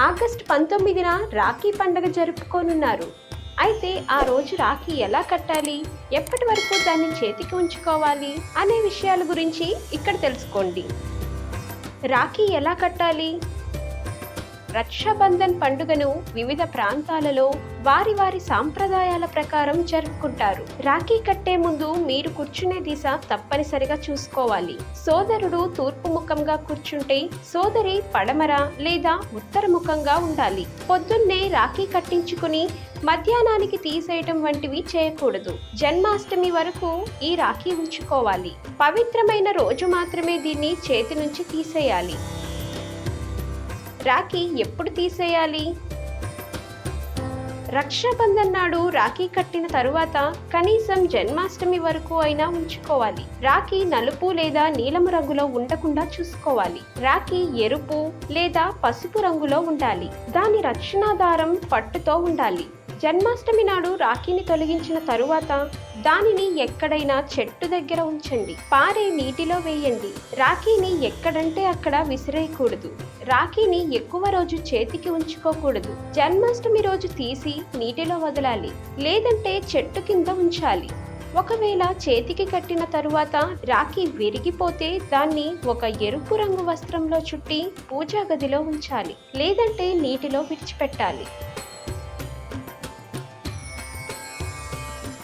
August పంతొమ్మిదిన రాఖీ పండగ జరుపుకోనున్నారు. అయితే ఆ రోజు రాఖీ ఎలా కట్టాలి? ఎప్పటి వరకు దాన్ని చేతికి ఉంచుకోవాలి? అనే విషయాల గురించి ఇక్కడ తెలుసుకోండి. రాఖీ ఎలా కట్టాలి? రక్షాబంధన్ పండుగను వివిధ ప్రాంతాలలో వారి వారి సాంప్రదాయాల ప్రకారం జరుపుకుంటారు. రాఖీ కట్టే ముందు మీరు కూర్చునే దిశ తప్పనిసరిగా చూసుకోవాలి. సోదరుడు తూర్పు ముఖంగా కూర్చుంటే సోదరి పడమర లేదా ఉత్తర ముఖంగా ఉండాలి. పొద్దున్నే రాఖీ కట్టించుకుని మధ్యాహ్నానికి తీసేయటం వంటివి చేయకూడదు. జన్మాష్టమి వరకు ఈ రాఖీ ఉంచుకోవాలి. పవిత్రమైన రోజు మాత్రమే దీన్ని చేతి నుంచి తీసేయాలి. రాఖీ ఎప్పుడు తీసేయాలి? రక్షాబంధన్ నాడు రాఖీ కట్టిన తరువాత కనీసం జన్మాష్టమి వరకు అయినా ఉంచుకోవాలి. రాఖీ నలుపు లేదా నీలము రంగులో ఉండకుండా చూసుకోవాలి. రాఖీ ఎరుపు లేదా పసుపు రంగులో ఉండాలి. దాని రక్షణాధారం పట్టుతో ఉండాలి. జన్మాష్టమి నాడు రాఖీని తొలగించిన తరువాత దానిని ఎక్కడైనా చెట్టు దగ్గర ఉంచండి. పారే నీటిలో వేయండి. రాఖీని ఎక్కడంటే అక్కడ విసిరేయకూడదు. రాఖీని ఎక్కువ రోజు చేతికి ఉంచుకోకూడదు. జన్మాష్టమి రోజు తీసి నీటిలో వదలాలి. లేదంటే చెట్టు కింద ఉంచాలి. ఒకవేళ చేతికి కట్టిన తరువాత రాఖీ విరిగిపోతే దాన్ని ఒక ఎరుపు రంగు వస్త్రంలో చుట్టి పూజా గదిలో ఉంచాలి. లేదంటే నీటిలో విడిచిపెట్టాలి.